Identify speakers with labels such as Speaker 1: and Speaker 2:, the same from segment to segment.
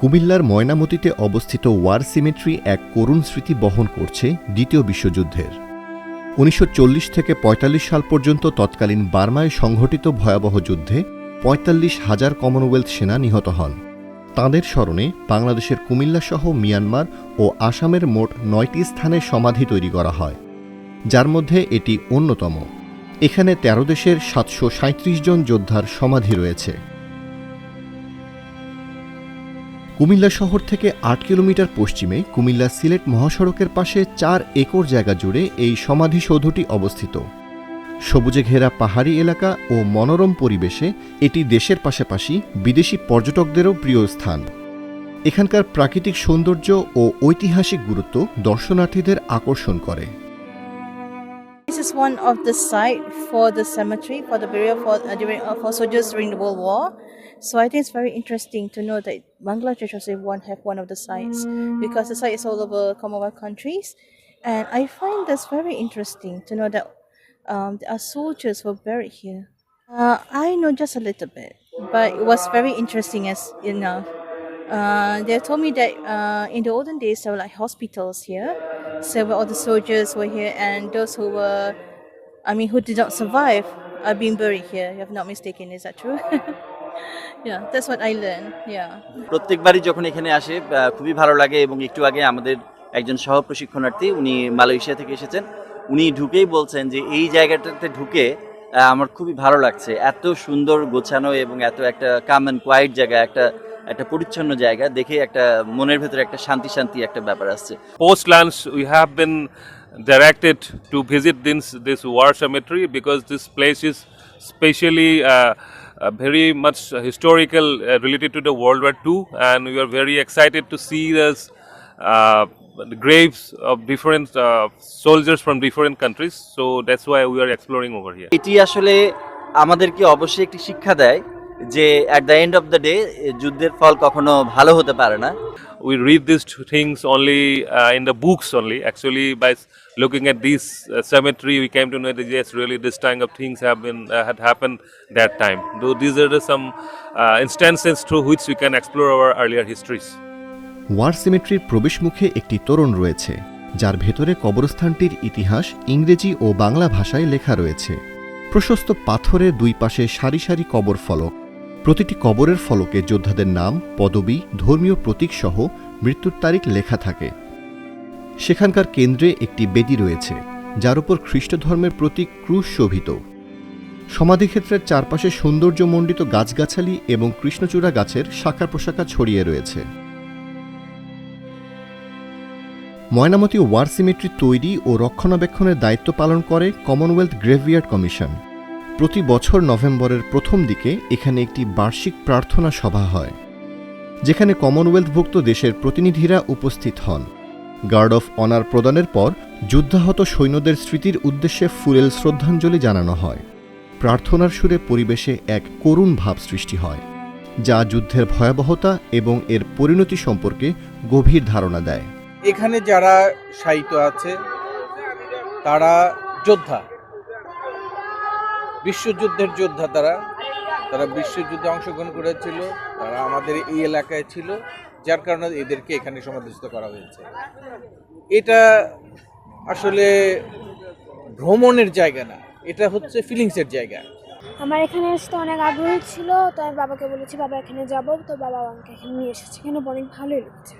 Speaker 1: কুমিল্লার ময়নামতিতে অবস্থিত war symmetry এক করুণ স্মৃতি বহন করছে দ্বিতীয় বিশ্বযুদ্ধের। উনিশশো চল্লিশ থেকে ৪৫ সাল পর্যন্ত তৎকালীন বার্মায় সংঘটিত ভয়াবহ যুদ্ধে পঁয়তাল্লিশ হাজার কমনওয়েলথ সেনা নিহত হন। তাঁদের স্মরণে বাংলাদেশের কুমিল্লাসহ মিয়ানমার ও আসামের মোট নয়টি স্থানে সমাধি তৈরি করা হয়, যার মধ্যে এটি অন্যতম। এখানে তেরো দেশের সাতশো সাঁইত্রিশ জন যোদ্ধার সমাধি রয়েছে। কুমিল্লা শহর থেকে আট কিলোমিটার পশ্চিমে কুমিল্লা সিলেট মহাসড়কের পাশে চার একর জায়গা জুড়ে এই সমাধিসৌধটি অবস্থিত। সবুজে ঘেরা পাহাড়ি এলাকা ও মনোরম পরিবেশে এটি দেশের পাশাপাশি বিদেশি পর্যটকদেরও প্রিয় স্থান। এখানকার প্রাকৃতিক সৌন্দর্য ও ঐতিহাসিক গুরুত্ব দর্শনার্থীদের আকর্ষণ করে।
Speaker 2: Is one of the site for the cemetery for the burial for uh, during uh, for soldiers during the World War. So I think it's very interesting to know that Bangladesh also one have one of the sites because the site is all over Commonwealth countries, and I find this very interesting to know that um, there are soldiers who are buried here. Uh, I know just a little bit, but it was very interesting as you know. Uh, they told me that uh, in the olden days there were like hospitals here, so all the soldiers were here, and those who were, I mean, who did not survive are being buried here. If I'm not mistaken, is that true? yeah, that's what I learned. Yeah.
Speaker 3: প্রত্যেকবারই যখন এখানে আসে খুবই ভালো লাগে এবং একটু আগে আমাদের একজন সহ প্রশিক্ষণার্থী উনি মালয়েশিয়া থেকে এসেছেন উনি ঢুকেই বলছেন যে এই জায়গাটাতে ঢুকে আমার খুবই ভালো লাগছে এত সুন্দর গোছানো এবং এত একটা কাম অ্যান্ড কোয়াইট জায়গা একটা একটা পরিচ্ছন্ন জায়গা দেখে একটা মনের ভেতরে একটা শান্তি শান্তি একটা ব্যাপার আসছে।
Speaker 4: Post lunch we have been directed to visit দিনস this war cemetery because this place is specially very much historical related to the world war two and we are very excited to see those graves of different soldiers countries so that's why we are exploring over
Speaker 3: এটি আসলে আমাদেরকে অবশ্যই একটি শিক্ষা দেয় যে at the end of the day যুদ্ধের ফল কখনো ভালো হতে পারে না।
Speaker 4: We read this things only in the books only actually by looking at this cemetery we came to know the GS really this time of things have been had happen that time though this are some instances through which we can explore our earlier histories
Speaker 1: war সিমেট্রির প্রবেশমুখে একটি তোরণ রয়েছে যার ভেতরে কবরস্থানটির ইতিহাস ইংরেজি ও বাংলা ভাষায় লেখা রয়েছে। প্রশস্ত পাথরের দুই পাশে সারি সারি কবর ফলক। প্রতিটি কবরের ফলকে যোদ্ধাদের নাম, পদবি, ধর্মীয় প্রতীক সহ মৃত্যুর তারিখ লেখা থাকে। সেখানকার কেন্দ্রে একটি বেদি রয়েছে, যার উপর খ্রিস্ট ধর্মের প্রতীক ক্রুশ শোভিত। সমাধিক্ষেত্রের চারপাশে সৌন্দর্যমণ্ডিত গাছগাছালি এবং কৃষ্ণচূড়া গাছের শাখা প্রশাখা ছড়িয়ে রয়েছে। ময়নামতি ওয়ার সিমেট্রি তৈরি ও রক্ষণাবেক্ষণের দায়িত্ব পালন করে কমনওয়েলথ গ্রেভিয়ার্ড কমিশন। প্রতি বছর নভেম্বরের প্রথম দিকে এখানে একটি বার্ষিক প্রার্থনা সভা হয়, যেখানে কমনওয়েলথভুক্ত দেশের প্রতিনিধিরা উপস্থিত হন। গার্ড অফ অনার প্রদানের পর যুদ্ধাহত সৈন্যদের স্মৃতির উদ্দেশ্যে ফুলেল শ্রদ্ধাঞ্জলি জানানো হয়। প্রার্থনার সুরে পরিবেশে এক করুণ ভাব সৃষ্টি হয়, যা যুদ্ধের ভয়াবহতা এবং এর পরিণতি সম্পর্কে গভীর ধারণা দেয়।
Speaker 5: এখানে যারা সাহিত্য আছে, তারা যোদ্ধা। বিশ্বযুদ্ধের যোদ্ধা তারা। তারা বিশ্বযুদ্ধে অংশগ্রহণ করেছিল তারা আমাদের এই এলাকায় ছিল যার কারণে এদেরকে এখানে সমাধিস্থ করা হয়েছে। এটা আসলে ভ্রমণের জায়গা না এটা হচ্ছে ফিলিংসের জায়গা।
Speaker 6: আমার এখানে আসতে অনেক আগ্রহ ছিল তো আমি বাবাকে বলেছি বাবা এখানে যাব। তো বাবা আমাকে এখানে নিয়ে এসেছে। এখানে অনেক ভালোই লেগেছে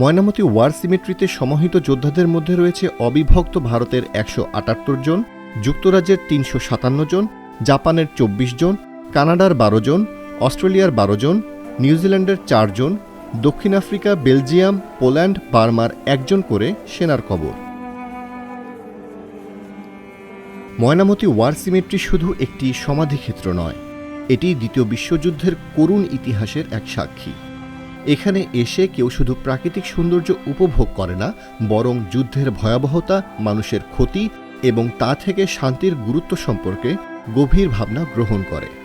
Speaker 1: ময়নামতি ওয়ার সিমেট্রিতে সমাহিত যোদ্ধাদের মধ্যে রয়েছে অবিভক্ত ভারতের একশো আটাত্তর জন। যুক্তরাজ্যের তিনশো সাতান্ন জন, জাপানের চব্বিশ জন, কানাডার বারো জন, অস্ট্রেলিয়ার বারো জন, নিউজিল্যান্ডের চারজন দক্ষিণ আফ্রিকা, বেলজিয়াম, পোল্যান্ড, বার্মার একজন করে সেনার কবর ময়নামতি ওয়ার সিমেট্রি শুধু একটি সমাধিক্ষেত্র নয়, এটি দ্বিতীয় বিশ্বযুদ্ধের করুণ ইতিহাসের এক সাক্ষী। এখানে এসে কেউ শুধু প্রাকৃতিক সৌন্দর্য উপভোগ করে না, বরং যুদ্ধের ভয়াবহতা, মানুষের ক্ষতি এবং তা থেকে শান্তির গুরুত্ব সম্পর্কে গভীর ভাবনা গ্রহণ করে।